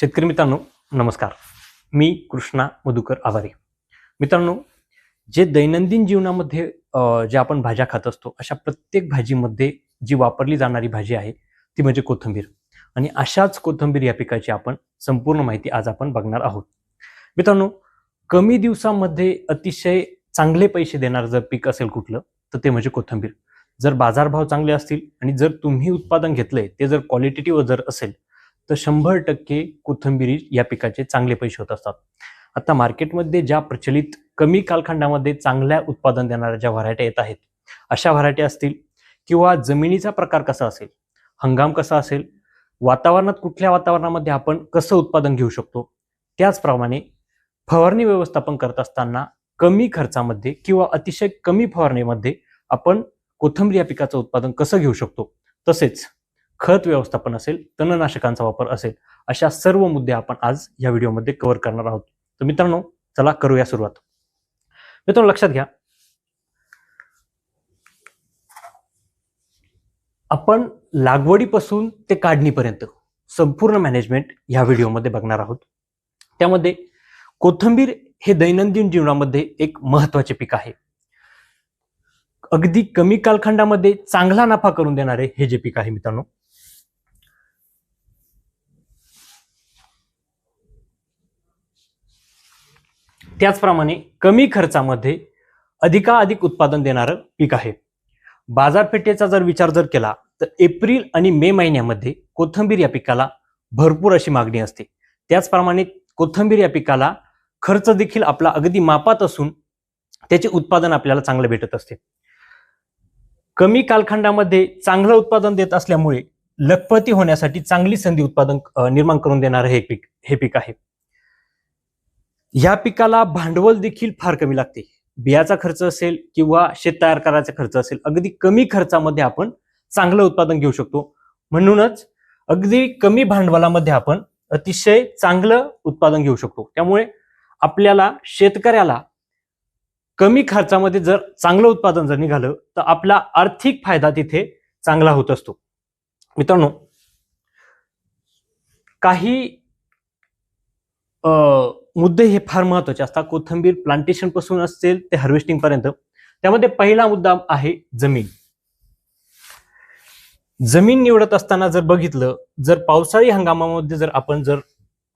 शेतकरी मित्रांनो नमस्कार. मी कृष्णा मधुकर आवारे. मित्रांनो जे दैनंदिन जीवनामध्ये ज्या आपण भाज्या खात असतो अशा प्रत्येक भाजीमध्ये जी वापरली जाणारी भाजी आहे ती म्हणजे कोथिंबीर. आणि अशाच कोथिंबीर या पिकाची आपण संपूर्ण माहिती आज आपण बघणार आहोत. मित्रांनो कमी दिवसामध्ये अतिशय चांगले पैसे देणारं जर पीक असेल कुठलं तर ते म्हणजे कोथिंबीर. जर बाजारभाव चांगले असतील आणि जर तुम्ही उत्पादन घेतलंय ते जर क्वालिटेटिव्ह जर असेल तर शंभर टक्के कोथंबिरी या पिकाचे चांगले पैसे होत असतात. आता मार्केटमध्ये ज्या प्रचलित कमी कालखंडामध्ये चांगल्या उत्पादन देणाऱ्या ज्या व्हरायट्या येत आहेत अशा व्हरायटी असतील किंवा जमिनीचा प्रकार कसा असेल हंगाम कसा असेल वातावरणात कुठल्या वातावरणामध्ये आपण कसं उत्पादन घेऊ शकतो त्याचप्रमाणे फवारणी व्यवस्थापन करत असताना कमी खर्चामध्ये किंवा अतिशय कमी फवारणीमध्ये आपण कोथिंबीर या पिकाचं उत्पादन कसं घेऊ शकतो तसेच खत व्यवस्थापन असेल तणनाशकांचा वापर असेल अशा सर्व मुद्दे आपण आज या व्हिडिओमध्ये कव्हर करणार आहोत. तर मित्रांनो चला करूया सुरुवात. मित्रांनो लक्षात घ्या. आपण लागवडीपासून ते काढणीपर्यंत संपूर्ण मॅनेजमेंट या व्हिडिओमध्ये बघणार आहोत. त्यामध्ये कोथिंबीर हे दैनंदिन जीवनामध्ये एक महत्त्वाचे पीक आहे. अगदी कमी कालखंडामध्ये चांगला नफा करून देणारे हे जे पीक आहे मित्रांनो त्याचप्रमाणे कमी खर्चामध्ये अधिकाधिक उत्पादन देणारं पीक आहे. बाजारपेठेचा जर विचार जर केला तर एप्रिल आणि मे महिन्यामध्ये कोथिंबीर या पिकाला भरपूर अशी मागणी असते. त्याचप्रमाणे कोथिंबीर या पिकाला खर्च देखील आपला अगदी मापात असून त्याचे उत्पादन आपल्याला चांगलं भेटत असते. कमी कालखंडामध्ये चांगलं उत्पादन देत असल्यामुळे लखपती होण्यासाठी चांगली संधी उत्पादन निर्माण करून देणारं हे पीक हे पीक आहे. या पिकाला भांडवल देखील फार कमी लागते. बियाचा खर्च असेल किंवा शेत तयार करायचा खर्च असेल अगदी कमी खर्चामध्ये आपण चांगलं उत्पादन घेऊ शकतो. म्हणूनच अगदी कमी भांडवलामध्ये आपण अतिशय चांगलं उत्पादन घेऊ शकतो. त्यामुळे आपल्याला शेतकऱ्याला कमी खर्चामध्ये जर चांगलं उत्पादन जर निघालं तर आपला आर्थिक फायदा तिथे चांगला होत असतो. मित्रांनो काही मुद्दे हे फार महत्त्वाचे असतात. कोथंबीर प्लांटेशनपासून असेल ते हार्वेस्टिंग पर्यंत. त्यामध्ये पहिला मुद्दा आहे जमीन. जमीन निवडत असताना जर बघितलं जर पावसाळी हंगामामध्ये जर आपण जर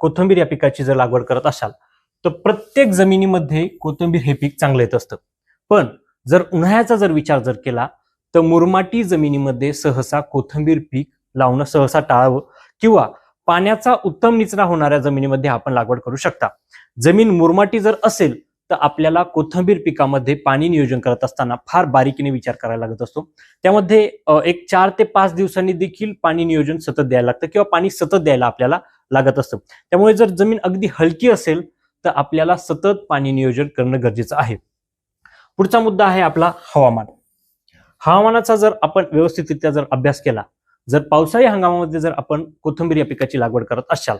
कोथंबीर या पिकाची जर लागवड करत असाल तर प्रत्येक जमिनीमध्ये कोथिंबीर हे पीक चांगलं येत असतं. पण जर उन्हाळ्याचा जर विचार जर केला तर मुरमाटी जमिनीमध्ये सहसा कोथिंबीर पीक लावणं सहसा टाळावं किंवा पाण्याचा उत्तम निचरा होणाऱ्या जमिनीमध्ये आपण लागवड करू शकता. जमीन मुरमाटी जर असेल तर आपल्याला कोथिंबीर पिकामध्ये पाणी नियोजन करत असताना फार बारीकीने विचार करायला लागत असतो. त्यामध्ये एक चार ते पाच दिवसांनी देखील पाणी नियोजन सतत द्यायला लागतं किंवा पाणी सतत द्यायला आपल्याला लागत असतं. त्यामुळे जर जमीन अगदी हलकी असेल तर आपल्याला सतत पाणी नियोजन करणं गरजेचं आहे. पुढचा मुद्दा आहे आपला हवामान. हवामानाचा जर आपण व्यवस्थितरित्या जर अभ्यास केला जर पावसाळी हंगामामध्ये जर आपण कोथिंबीर या पिकाची लागवड करत असाल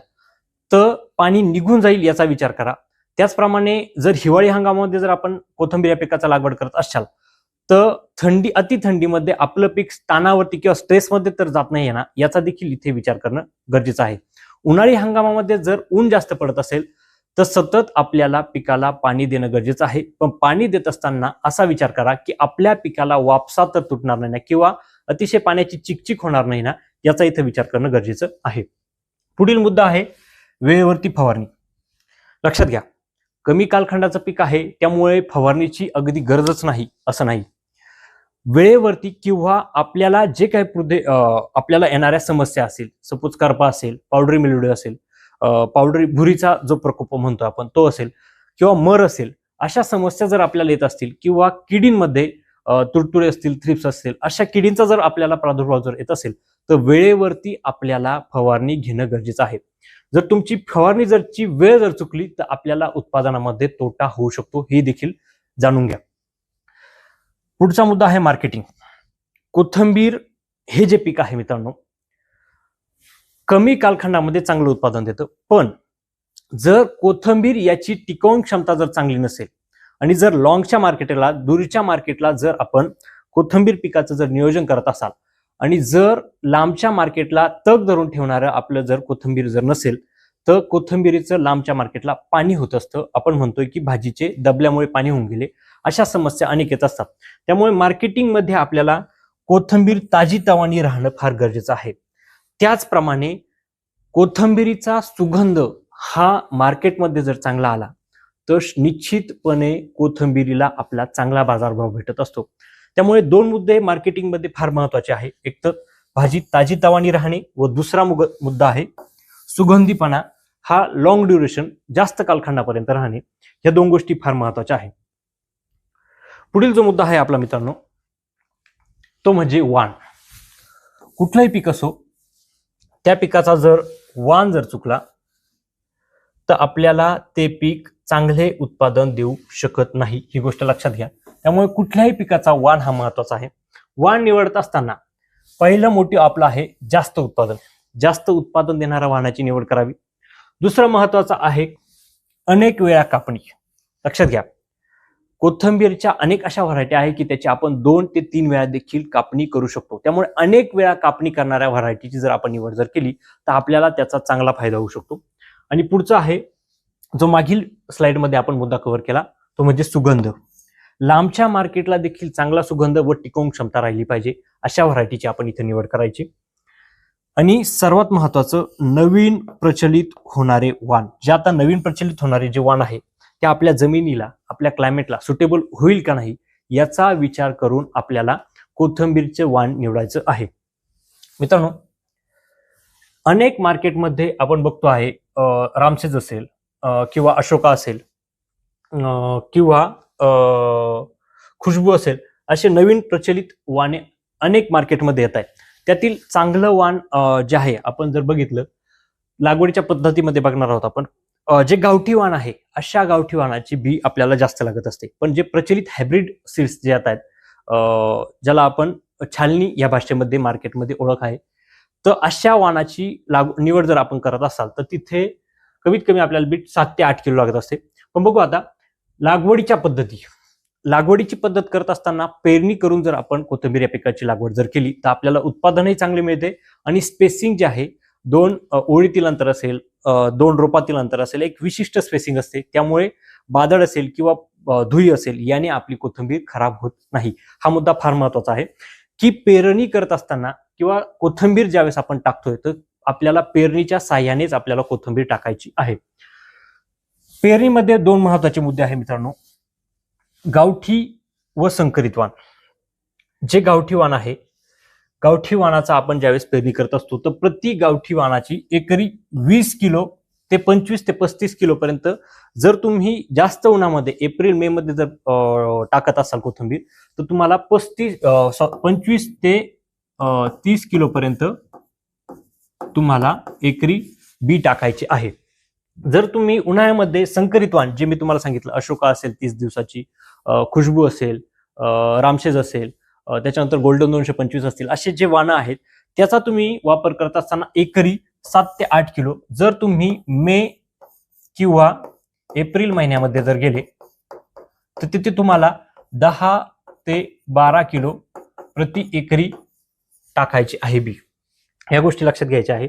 तर पाणी निघून जाईल याचा विचार करा. त्याचप्रमाणे जर हिवाळी हंगामामध्ये जर आपण कोथिंबीर या पिकाचा लागवड करत असाल तर थंडी अति थंडीमध्ये आपलं पीक स्थानावरती किंवा स्ट्रेसमध्ये तर जात नाही ना याचा देखील इथे विचार करणं गरजेचं आहे. उन्हाळी हंगामामध्ये जर ऊन जास्त पडत असेल तर सतत आपल्याला पिकाला पाणी देणं गरजेचं आहे. पण पाणी देत असताना असा विचार करा की आपल्या पिकाला वापसा तर तुटणार नाही किंवा अतिशय पाण्याची चिकचिक होणार नाही ना याचा इथं विचार करणं गरजेचं आहे. पुढील मुद्दा आहे वेळेवरती फवारणी. लक्षात घ्या कमी कालखंडाचं पीक आहे त्यामुळे फवारणीची अगदी गरजच नाही असं नाही. वेळेवरती किंवा आपल्याला जे काही पृदे आपल्याला येणाऱ्या समस्या असेल सपोज करपा असेल पावडरी मिलवडी असेल पावडरी भुरीचा जो प्रकोप म्हणतो आपण तो असेल किंवा मर असेल अशा समस्या जर आपल्याला येत असतील किंवा किडींमध्ये तुडतुडे असतील थ्रिप्स असतील अशा किडींचा जर आपल्याला प्रादुर्भाव जर येत असेल तर वेळेवरती आपल्याला फवारणी घेणं गरजेचं आहे. जर तुमची फवारणी जरची वेळ जर चुकली तर आपल्याला उत्पादनामध्ये तोटा होऊ शकतो हे देखील जाणून घ्या. पुढचा मुद्दा आहे मार्केटिंग कोथंबीर हे जे पीक आहे मित्रांनो कमी कालखंडामध्ये चांगलं उत्पादन देतं. पण जर कोथंबीर याची टिकवून क्षमता जर चांगली नसेल आणि जर लॉंगच्या मार्केटला दूरच्या मार्केटला जर आपण कोथंबीर पिकाचं जर नियोजन करत असाल आणि जर लांबच्या मार्केटला तग धरून ठेवणारं आपलं जर कोथंबीर जर नसेल तर कोथिंबिरीचं लांबच्या मार्केटला पाणी होत असतं. आपण म्हणतोय की भाजीचे दबल्यामुळे पाणी होऊन गेले. अशा समस्या अनेक येत असतात. त्यामुळे मार्केटिंगमध्ये आपल्याला कोथंबीर ताजी तवानी राहणं फार गरजेचं आहे. त्याचप्रमाणे कोथंबिरीचा सुगंध हा मार्केटमध्ये जर चांगला आला तर निश्चितपणे कोथंबिरीला आपला चांगला बाजारभाव भेटत असतो. त्यामुळे दोन मुद्दे मार्केटिंगमध्ये फार महत्त्वाचे आहे. एक तर भाजी ताजी तवानी राहणे व दुसरा मुग- मुद्दा आहे सुगंधीपणा. हा लॉंग ड्युरेशन जास्त कालखंडापर्यंत राहणे. या दोन गोष्टी फार महत्त्वाच्या आहेत पुढील जो मुद्दा आहे आपला मित्रांनो तो म्हणजे वाण. कुठलंही पीक असो त्या पिकाचा जर वाण जर चुकला तर आपल्याला ते पीक चांगले उत्पादन देऊ शकत नाही ही गोष्ट लक्षात घ्या. त्यामुळे कुठल्याही पिकाचा वाण हा महत्त्वाचा आहे. वाण निवडत असताना पहिलं मोटिव्ह आपलं आहे जास्त उत्पादन. जास्त उत्पादन देणाऱ्या वाहनाची निवड करावी. दुसरं महत्वाचं आहे अनेक वेळा कापणी लक्षात घ्या. कोथंबीरच्या अनेक अशा व्हरायटी आहे की त्याची आपण दोन ते तीन वेळा देखील कापणी करू शकतो. त्यामुळे अनेक वेळा कापणी करणाऱ्या व्हरायटीची जर आपण निवड जर केली तर आपल्याला त्याचा चांगला फायदा होऊ शकतो. आणि पुढचं आहे जो मागील स्लाइडमध्ये आपण मुद्दा कव्हर केला तो म्हणजे सुगंध. लांबच्या मार्केटला देखील चांगला सुगंध व टिकवून क्षमता राहिली पाहिजे अशा व्हरायटीची आपण इथे निवड करायची. आणि सर्वात महत्वाचं नवीन प्रचलित होणारे वाण. जे आता नवीन प्रचलित होणारे जे वाण आहे ते आपल्या जमिनीला आपल्या क्लायमेटला सुटेबल होईल का नाही याचा विचार करून आपल्याला कोथंबीरचे वाण निवडायचं आहे. मित्रांनो अनेक मार्केटमध्ये आपण बघतो आहे रामसेज असेल किंवा अशोका असेल किंवा खुशबू असेल असे नवीन प्रचलित वाणे अनेक मार्केटमध्ये येत आहेत. त्यातील चांगलं वाण जे आहे आपण जर बघितलं लागवडीच्या पद्धतीमध्ये बघणार आहोत आपण जे गावठी वाण आहे अशा गावठी वाणाची बी आपल्याला जास्त लागत असते. पण जे प्रचलित हायब्रिड सीड्स जे येत आहेत ज्याला आपण छालनी या भाषेमध्ये मार्केटमध्ये ओळख आहे तर अशा वाणाची लाग निवड जर आपण करत असाल तर तिथे कमीत कमी आपल्याला बीट सात ते आठ किलो लागत असते. पण बघू आता लागवडीच्या पद्धती. लागवडीची पद्धत करत असताना पेरणी करून जर आपण कोथिंबीर या पिकाची लागवड जर केली तर आपल्याला उत्पादनही चांगले मिळते आणि स्पेसिंग जे आहे दोन ओळीतील अंतर असेल दोन रोपातील अंतर असेल एक विशिष्ट स्पेसिंग असते. त्यामुळे बादळ असेल किंवा धुई असेल याने आपली कोथिंबीर खराब होत नाही. हा मुद्दा फार महत्त्वाचा आहे. की पेरणी करत असताना किंवा कोथिंबीर ज्यावेळेस आपण टाकतोय तर आपल्याला पेरणीच्या साह्यानेच आपल्याला कोथिंबीर टाकायची आहे. पेरणीमध्ये दोन महत्त्वाचे मुद्दे आहे मित्रांनो. गावठी व संकरित वाण. जे गावठी वाण आहे गावठी वाणाचा आपण ज्यावेळेस पेरणी करत असतो तर प्रति गावठी वाणाची एकरी वीस किलो ते पंचवीस ते पस्तीस किलोपर्यंत जर तुम्ही जास्त उन्हामध्ये एप्रिल मे मध्ये जर टाकत असाल कोथिंबीर तर तुम्हाला पस्तीस सॉ- पंचवीस ते तीस किलोपर्यंत तुम्हाला एकरी बी टाकायचे आहे. जर तुम्ही उन्हाळ्यामध्ये संकरित वाण जे मी तुम्हाला सांगितलं अशोका असेल तीस दिवसाची खुशबू असेल रामशेज असेल त्याच्यानंतर गोल्डन दोनशे पंचवीस असतील असे जे वाणं आहेत त्याचा तुम्ही वापर करत असताना एकरी सात ते आठ किलो. जर तुम्ही मे किंवा एप्रिल महिन्यामध्ये जर गेले तर तिथे तुम्हाला दहा ते बारा किलो प्रति एकरी टाकायची आहे बी. ह्या गोष्टी लक्षात घ्यायच्या आहे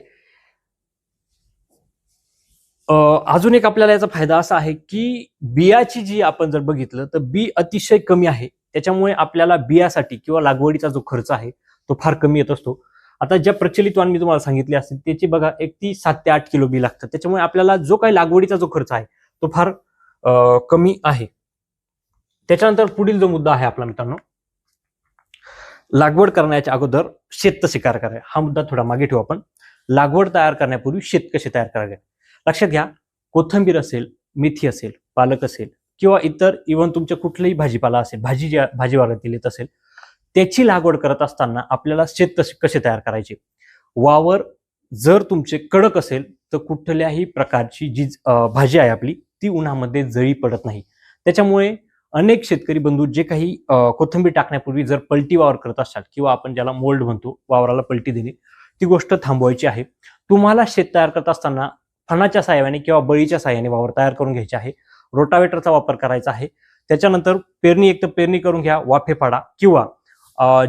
अजून एक आपल्याला याचा फायदा असा आहे की बियाची जी आपण जर बघितलं तर बी अतिशय कमी आहे. त्याच्यामुळे आपल्याला बियासाठी किंवा लागवडीचा जो खर्च आहे तो फार कमी येत असतो. आता ज्या प्रचलित वाण मी तुम्हाला सांगितले असतील त्याची बघा एक ती सात ते आठ किलो बी लागतात त्याच्यामुळे आपल्याला जो काही लागवडीचा जो खर्च आहे तो फार कमी आहे. त्याच्यानंतर पुढील जो मुद्दा आहे आपला मित्रांनो लागवड करण्याच्या अगोदर शेत शिकार तयार करावे. हा मुद्दा थोडा मागे ठेवू आपण. लागवड तयार करण्यापूर्वी शेत कसे तयार करावे? लक्षात घ्या कोथंबीर असेल मेथी असेल पालक असेल किंवा इतर इव्हन तुमच्या कुठलाही भाजीपाला असेल भाजी ज्या भाजीवाल्यातील येत असेल त्याची लागवड करत असताना आपल्याला शेत कसे कसे तयार करायचे? वावर जर तुमचे कडक असेल तर कुठल्याही प्रकारची जी भाजी आहे आपली ती उन्हामध्ये जळी पडत नाही. त्याच्यामुळे अनेक शेतकरी बंधू जे काही कोथिंबीर टाकण्यापूर्वी जर पलटी वावर करत असाल किंवा आपण ज्याला मोल्ड म्हणतो वावराला पलटी देणे ती गोष्ट थांबवायची आहे. तुम्हाला शेत तयार करत असताना फणाच्या साह्याने किंवा बळीच्या साह्याने वावर तयार करून घ्यायचे आहे. रोटावेटरचा वापर करायचा आहे. त्याच्यानंतर पेरणी एक तर पेरणी करून घ्या वाफे पाडा किंवा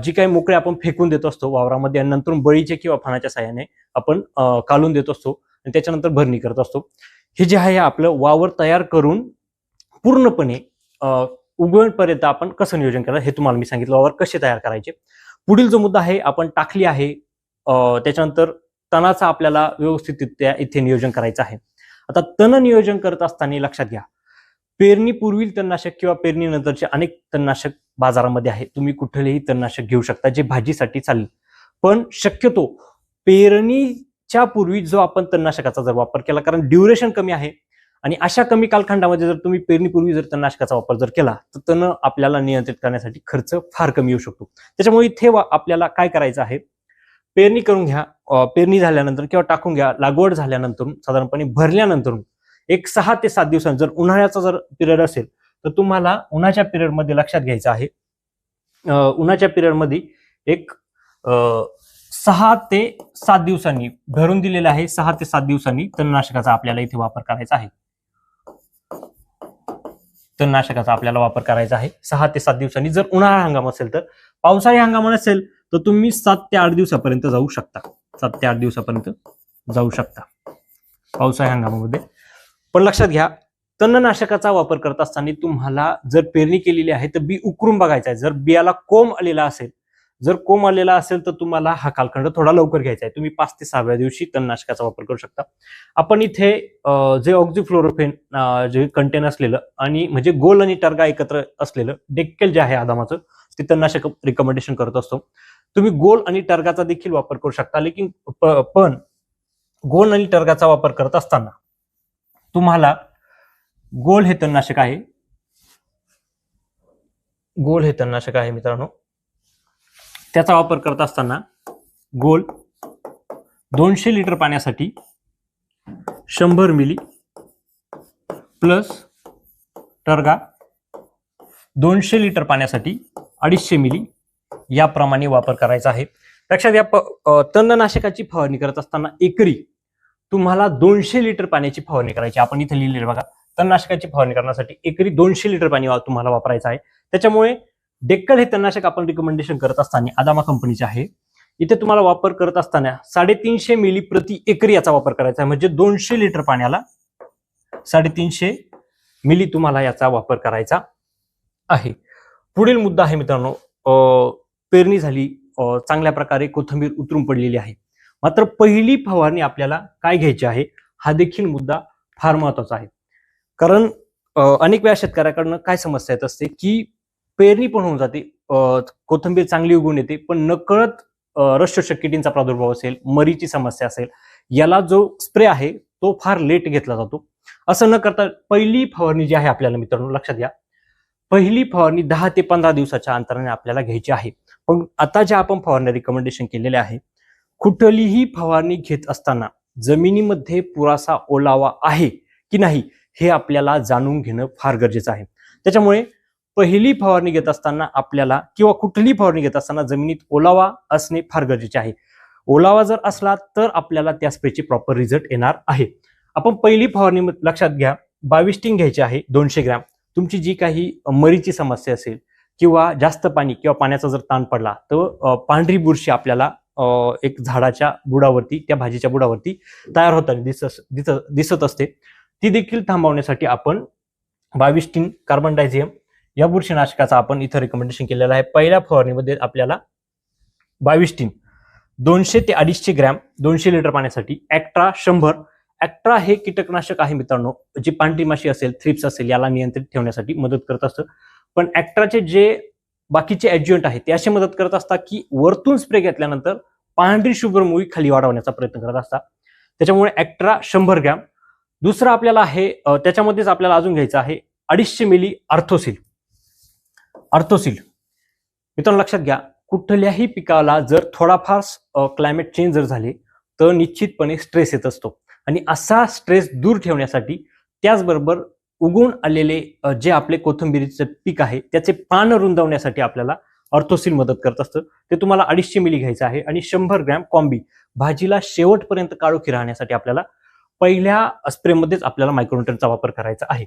जी काही मोकळे आपण फेकून देत असतो वावरामध्ये आणि नंतर बळीचे किंवा फणाच्या साह्याने आपण कालून देत असतो आणि त्याच्यानंतर भरणी करत असतो. हे जे आहे आपलं वावर तयार करून पूर्णपणे उगवणपर्यंत आपण कसं नियोजन करणार हे तुम्हाला मी सांगितलं. वावर कसे तयार करायचे? पुढील जो मुद्दा आहे आपण टाकली आहे त्याच्यानंतर तणाचा आपल्याला व्यवस्थितरित्या इथे नियोजन करायचं आहे. आता तण नियोजन करत असताना लक्षात घ्या. पेरणीपूर्वील तणनाशक किंवा पेरणीनंतरचे अनेक तणनाशक बाजारामध्ये आहे तुम्ही कुठलेही तणनाशक घेऊ शकता जे भाजीसाठी चालेल. पण शक्यतो पेरणीच्या पूर्वी जो आपण तणनाशकाचा जर वापर केला कारण ड्युरेशन कमी आहे आणि अशा कमी कालखंडामध्ये जर तुम्ही पेरणीपूर्वी जर तणनाशकाचा वापर जर केला तर तण आपल्याला नियंत्रित करण्यासाठी खर्च फार कमी येऊ शकतो. त्याच्यामुळे इथे वा- आपल्याला काय करायचं आहे? पेरणी करून घ्या पेरणी झाल्यानंतर किंवा टाकून घ्या लागवड झाल्यानंतर साधारणपणे भरल्यानंतर एक सहा ते सात दिवसांनी जर उन्हाळ्याचा जर पिरियड असेल तर तुम्हाला उन्हाच्या पिरियडमध्ये लक्षात घ्यायचं आहे. उन्हाच्या पिरियडमध्ये एक सहा ते सात दिवसांनी भरून दिलेलं आहे सहा ते सात दिवसांनी तणनाशकाचा आपल्याला इथे वापर करायचा आहे. तणनाशकाचा आपल्याला वापर करायचा आहे. सहा ते सात दिवसांनी जर उन्हाळा हंगाम असेल तर पावसाळी हंगाम नसेल तर तुम्ही सात ते आठ दिवसापर्यंत जाऊ शकता. सात ते आठ दिवसापर्यंत जाऊ शकता. पावसाळी हंगामामध्ये. पण लक्षात घ्या तणनाशकाचा वापर करत असताना तुम्हाला जर पेरणी केलेली आहे तर बी उकरून बघायचं आहे. जर बियाला कोंब आलेला असेल जर कोंब आलेला असेल तर तुम्हाला हा कालखंड थोडा लवकर घ्यायचा आहे. तुम्ही पाच ते सहाव्या दिवशी तणनाशकाचा वापर करू शकता. आपण इथे जे ऑक्झिफ्लोरोफेन जे कंटेन असलेलं आणि म्हणजे गोल आणि टर्गा एकत्र असलेलं डेक्केल जे आहे आदामाचं ते तणनाशक रिकमेंडेशन करत असतो. तुम्ही गोल आणि टर्गाचा देखील वापर करू शकता. लेकिन पण गोल आणि टर्गाचा वापर करत असताना तुम्हाला गोल हे तणनाशक आहे. गोल हे तणनाशक आहे मित्रांनो. त्याचा वापर करत असताना गोल दोनशे लिटर पाण्यासाठी शंभर मिली प्लस टर्गा दोनशे लिटर पाण्यासाठी अडीचशे मिली याप्रमाणे वापर करायचा आहे. लक्षात या तणनाशकाची फवारणी करत असताना एकरी तुम्हाला दोनशे लिटर पाण्याची फवारणी करायची. आपण इथे लिहिलेलं बघा तणनाशकाची फवारणी करण्यासाठी एकरी दोनशे लिटर पाणी वा- तुम्हाला वापरायचं आहे. त्याच्यामुळे डेक्कल हे तणनाशक आपण रिकमेंडेशन करत असताना आदामा कंपनीचे आहे. इथे तुम्हाला वापर करत असताना साडेतीनशे मिली प्रति एकरी याचा वापर करायचा आहे. म्हणजे दोनशे लिटर पाण्याला साडेतीनशे मिली तुम्हाला याचा वापर करायचा आहे. पुढील मुद्दा आहे मित्रांनो पेरणी झाली चांगल्या प्रकारे कोथंबीर उतरून पडलेली आहे. मात्र पहिली फवारणी आपल्याला काय घ्यायची आहे हा देखील मुद्दा फार महत्त्वाचा आहे. कारण अनेक वेळा शेतकऱ्याकडनं काय समस्या येत असते की पेरणी पण होऊन जाते. कोथंबीर कोथिंबीर चांगली उगून येते पण नकळत अ, किटींचा प्रादुर्भाव असेल मरीची समस्या असेल याला जो स्प्रे आहे तो फार लेट घेतला जातो. असं न करता पहिली फवारणी जी आहे आपल्याला मित्रांनो लक्षात घ्या. पहिली फवारणी दहा ते पंधरा दिवसाच्या अंतराने आपल्याला घ्यायची आहे. पण आता ज्या आपण फवारणी रिकमेंडेशन केलेले आहे कुठलीही फवारणी घेत असताना जमिनीमध्ये पुरासा ओलावा आहे की नाही हे आपल्याला जाणून घेणं फार गरजेचं आहे. त्याच्यामुळे पहिली फवारणी घेत असताना आपल्याला किंवा कुठलीही फवारणी घेत असताना जमिनीत ओलावा असणे फार गरजेचे आहे. ओलावा जर असला तर आपल्याला त्या स्प्रेचे प्रॉपर रिझल्ट येणार आहे. आपण पहिली फवारणी लक्षात घ्या. बावीस टिंग घ्यायची आहे दोनशे ग्रॅम. तुमची जी काही मरीची समस्या असेल किंवा जास्त पाणी किंवा पाण्याचा जर ताण पडला तर पांढरी बुरशी आपल्याला एक झाडाच्या बुडावरती त्या भाजीच्या बुडावरती तयार होताना दिसत दिसत दिसत असते. ती देखील थांबवण्यासाठी आपण बावीस कार्बन डायझियम या बुरशीनाशकाचा आपण इथं रिकमेंडेशन केलेलं आहे. पहिल्या फवारणीमध्ये आपल्याला बावीस टीन दोनशे ते अडीचशे ग्रॅम दोनशे लिटर पाण्यासाठी ॲक्ट्रा शंभर. ॲक्ट्रा हे कीटकनाशक आहे मित्रांनो जी पांढरी माशी असेल थ्रिप्स असेल याला नियंत्रित ठेवण्यासाठी मदत करत असतं. पण ॲक्ट्राचे जे बाकीचे ॲज्युएंट आहेत ते असे मदत करत असतात की वरतून स्प्रे घेतल्यानंतर पांढरी शुगर मुळी खाली वाढवण्याचा प्रयत्न करत असतात. त्याच्यामुळे ॲक्ट्रा शंभर ग्रॅम. दुसरं आपल्याला आहे त्याच्यामध्येच आपल्याला अजून घ्यायचं आहे अडीचशे मिली अर्थोसिल अर्थोसिल मित्रांनो लक्षात घ्या कुठल्याही पिकाला जर थोडाफार क्लायमेट चेंज जर झाले तर निश्चितपणे स्ट्रेस येत असतो. आणि असा स्ट्रेस दूर ठेवण्यासाठी त्याचबरोबर उगवून आलेले जे आपले कोथिंबिरीचं पीक आहे त्याचे पान रुंदवण्यासाठी आपल्याला अर्थोसिल मदत करत असतं. ते तुम्हाला अडीचशे मिली घ्यायचं आहे आणि शंभर ग्रॅम कॉम्बी भाजीला शेवटपर्यंत काळोखी राहण्यासाठी आपल्याला पहिल्या स्प्रेमध्येच आपल्याला मायक्रोन्युट्रनचा वापर करायचा आहे.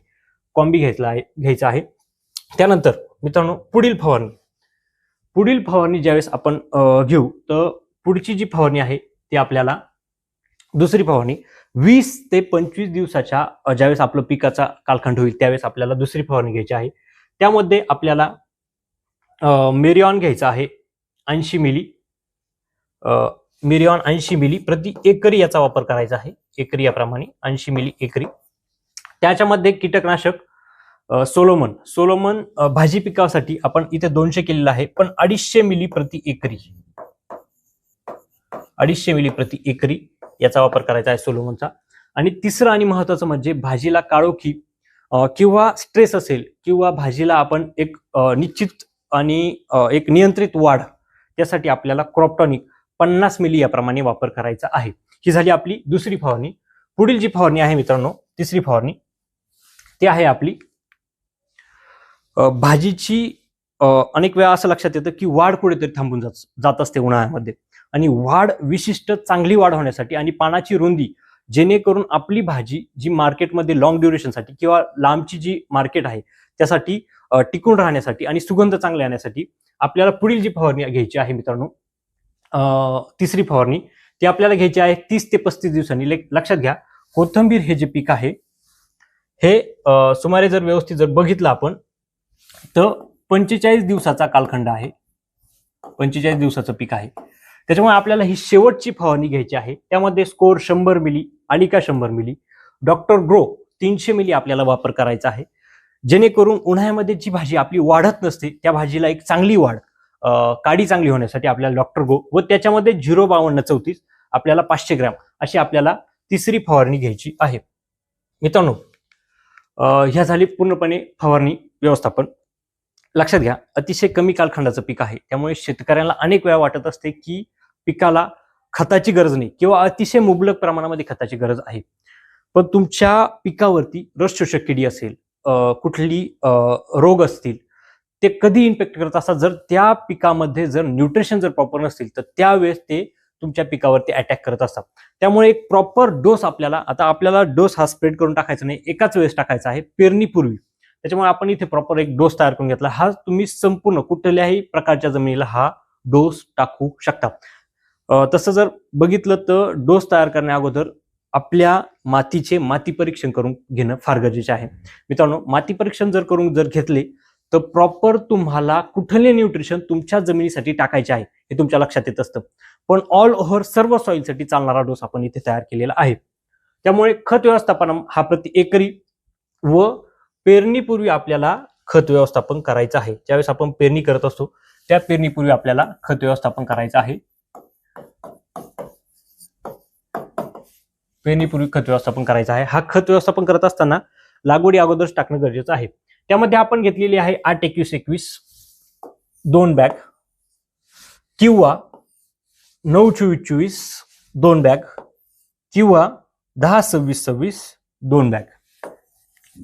कॉम्बी घ्यायचा आहे घ्यायचा आहे. त्यानंतर मित्रांनो पुढील फवारणी. पुढील फवारणी ज्यावेळेस आपण घेऊ तर पुढची जी फवारणी आहे ती आपल्याला दुसरी फवारणी वीस ते पंचवीस दिवसाच्या ज्यावेळेस आपलं पिकाचा कालखंड होईल त्यावेळेस आपल्याला दुसरी फवारणी घ्यायची आहे. त्यामध्ये आपल्याला मेरिऑन घ्यायचा आहे ऐंशी मिली अ, मेरिऑन ऐंशी मिली प्रति एकरी याचा वापर करायचा आहे एकरी याप्रमाणे ऐंशी मिली एकरी. त्याच्यामध्ये कीटकनाशक सोलोमन. सोलोमन भाजी पिकासाठी आपण इथे दोनशे केलेलं आहे पण अडीचशे मिली प्रति एकरी. अडीचशे मिली प्रति एकरी याचा वापर करायचा आहे सोलोमनचा. आणि तिसरं आणि महत्वाचं म्हणजे भाजीला काळोखी किंवा स्ट्रेस असेल किंवा भाजीला आपण एक निश्चित आणि एक नियंत्रित वाढ त्यासाठी आपल्याला क्रॉपटॉनिक पन्नास मिली याप्रमाणे वापर करायचा आहे. ही झाली आपली दुसरी फवारणी. पुढील जी फवारणी आहे मित्रांनो तिसरी फवारणी ती आहे आपली भाजीची अनेक वेळा असं लक्षात येतं की वाढ कुठेतरी थांबून जात जात असते उन्हाळ्यामध्ये. आणि वाढ विशिष्ट चांगली वाढ होण्यासाठी आणि पानाची रुंदी जेणेकरून आपली भाजी जी मार्केटमध्ये लॉंग ड्युरेशनसाठी किंवा लांबची जी मार्केट आहे त्यासाठी टिकून राहण्यासाठी आणि सुगंध चांगला येण्यासाठी आपल्याला पुढील जी फवारणी घ्यायची आहे मित्रांनो तिसरी फवारणी ती आपल्याला घ्यायची आहे तीस ते पस्तीस दिवसांनी. लक्षात घ्या कोथंबीर हे जे पीक आहे हे सुमारे जर व्यवस्थित जर बघितलं आपण तर पंचेचाळीस दिवसाचा कालखंड आहे. पंचेचाळीस दिवसाचं पीक आहे. त्याच्यामुळे आपल्याला ही शेवटची फवारणी घ्यायची आहे. त्यामध्ये स्कोर शंभर मिली आलिका शंभर मिली डॉक्टर ग्रो तीनशे मिली आपल्याला वापर करायचा आहे. जेणेकरून उन्हाळ्यामध्ये जी भाजी आपली वाढत नसते त्या भाजीला एक चांगली वाढ काडी चांगली होण्यासाठी आपल्याला डॉक्टर गो व त्याच्यामध्ये झिरो बावन्न चौतीस आपल्याला पाचशे ग्रॅम अशी आपल्याला तिसरी फवारणी घ्यायची आहे. मित्रांनो ह्या झाली पूर्णपणे फवारणी व्यवस्थापन. लक्षात घ्या अतिशय कमी कालखंडाचं पीक आहे. त्यामुळे शेतकऱ्यांना अनेक वेळा वाटत असते की पिकाला खताची गरज नाही किंवा अतिशय मुबलक प्रमाणामध्ये खताची गरज आहे. पण तुमच्या पिकावरती रस शोषक किडी असेल कुठली रोग असतील ते कधी इम्पॅक्ट करत असतात जर त्या पिकामध्ये जर न्यूट्रिशन जर प्रॉपर नसतील तर त्यावेळेस ते तुमच्या पिकावरती अटॅक करत असतात. त्यामुळे एक प्रॉपर डोस आपल्याला आता आपल्याला डोस हा स्प्रेड करून टाकायचा नाही एकाच वेळेस टाकायचा आहे पेरणीपूर्वी. त्याच्यामुळे आपण इथे प्रॉपर एक डोस तयार करून घेतला. हा तुम्ही संपूर्ण कुठल्याही प्रकारच्या जमिनीला हा डोस टाकू शकता. तसं जर बघितलं तर डोस तयार करण्या अगोदर आपल्या मातीचे माती परीक्षण करून घेणं फार गरजेचे आहे. मित्रांनो माती परीक्षण जर करून जर घेतले तर प्रॉपर तुम्हाला कुठले न्यूट्रिशन तुमच्या जमिनीसाठी टाकायचे आहे हे तुमच्या लक्षात येत असतं. पण ऑल ओव्हर सर्व सॉईलसाठी चालणारा डोस आपण इथे तयार केलेला आहे. त्यामुळे खत व्यवस्थापन हा प्रति एकरी व पेरणीपूर्वी आपल्याला खत व्यवस्थापन करायचं आहे. ज्यावेळेस आपण पेरणी करत असतो त्या पेरणीपूर्वी आपल्याला खत व्यवस्थापन करायचं आहे. पेरणीपूर्वी खत व्यवस्थापन करायचं आहे. हा खत व्यवस्थापन करत असताना लागवडी अगोदरच टाकणं गरजेचं आहे. त्यामध्ये आपण घेतलेली आहे आठ एकवीस एकवीस दोन बॅग किंवा नऊ चोवीस चोवीस दोन बॅग किंवा दहा सव्वीस सव्वीस दोन बॅग.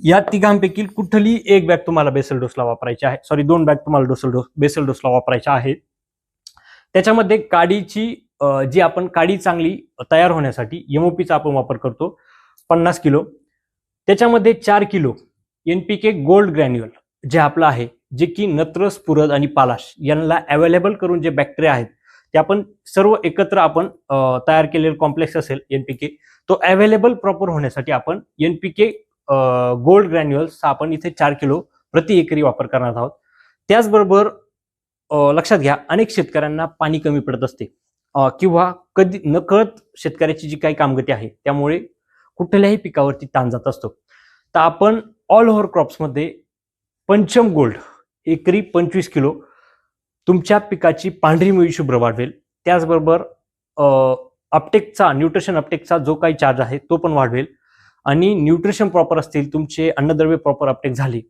या तिघांपैकी कुठली एक बॅग तुम्हाला बेसल डोसला वापरायची आहे? सॉरी दोन बॅग तुम्हाला डोसल डोस बेसल डोसला वापरायच्या आहेत. त्याच्यामध्ये काडीची जी आपण काडी चांगली तयार होण्यासाठी एमओपीचा आपण वापर करतो पन्नास किलो. त्याच्यामध्ये चार किलो एनपीके गोल्ड ग्रॅन्युअल जे आपलं आहे जे की नत्र स्फुरद आणि पालाश यांना अवेलेबल करून जे बॅक्टेरिया आहेत ते आपण सर्व एकत्र आपण तयार केलेलं कॉम्प्लेक्स असेल एनपीके तो अवेलेबल प्रॉपर होण्यासाठी आपण एनपीके गोल्ड ग्रॅन्युअल्स आपण इथे चार किलो प्रति एकरी वापर करणार आहोत. त्याचबरोबर लक्षात घ्या अनेक शेतकऱ्यांना पाणी कमी पडत असते. किंवा कधी नकळत शेतकऱ्याची जी काही कामगती आहे त्यामुळे कुठल्याही पिकावरती ताण जात असतो. तर आपण ऑल ओव्हर क्रॉप्समध्ये पंचम गोल्ड एकरी पंचवीस किलो तुमच्या पिकाची पांढरी मुळी शुभ्र वाढवेल. त्याचबरोबर अपटेकचा न्यूट्रिशन अपटेकचा जो काही चार्ज आहे तो पण वाढवेल. आणि न्यूट्रिशन प्रॉपर असतील तुमचे अन्नद्रव्य प्रॉपर अपटेक झाली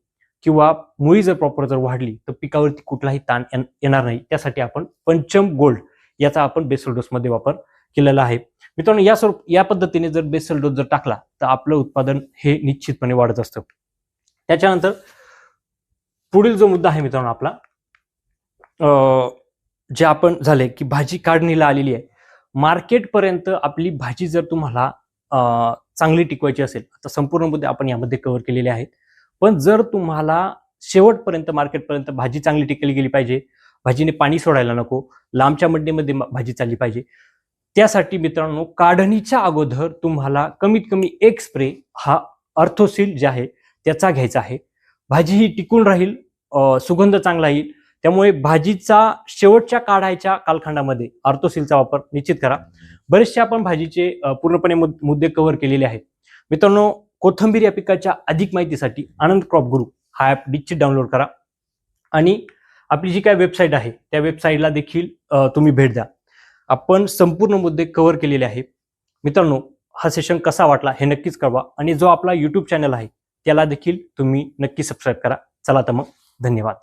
किंवा मुळी जर प्रॉपर जर वाढली तर पिकावरती कुठलाही ताण येणार नाही. त्यासाठी आपण पंचम गोल्ड याचा आपण बेसल डोसमध्ये वापर केलेला आहे. मित्रांनो या स्वरूप या पद्धतीने जर बेसल डोस जर टाकला तर आपलं उत्पादन हे निश्चितपणे वाढत असतं. त्याच्यानंतर पुढील जो मुद्दा आहे मित्रांनो आपला जे आपण झाले की भाजी काढणीला आलेली आहे. मार्केटपर्यंत आपली भाजी जर तुम्हाला चांगली टिकवायची असेल आता संपूर्ण मुद्दे आपण यामध्ये कव्हर केलेले आहेत. पण जर तुम्हाला शेवटपर्यंत मार्केटपर्यंत भाजी चांगली टिकली गेली पाहिजे भाजीने पाणी सोडायला नको लांबच्या मंडीमध्ये भाजी चालली पाहिजे त्यासाठी मित्रांनो काढणीच्या अगोदर तुम्हाला कमीत कमी एक स्प्रे हा अर्थोसिल जे आहे त्याचा घ्यायचा आहे. भाजी ही टिकून राहील सुगंध चांगला येईल. त्यामुळे भाजीचा शेवटच्या काढायच्या कालखंडामध्ये अर्थोसिलचा वापर निश्चित करा. बरेचसे आपण भाजीचे पूर्णपणे मुद्दे कव्हर केलेले आहेत. मित्रांनो कोथंबीर या पिकाच्या अधिक माहितीसाठी आनंद क्रॉप गुरु हा ॲप निश्चित डाउनलोड करा. आणि आपली जी काय वेबसाईट आहे त्या वेबसाईटला देखील तुम्ही भेट द्या. आपण संपूर्ण मुद्दे कव्हर केलेले आहे मित्रांनो हा सेशन कसा वाटला हे नक्कीच कळवा. आणि जो आपला यूट्यूब चॅनल आहे त्याला देखील तुम्ही नक्की सबस्क्राईब करा. चला तर मग धन्यवाद.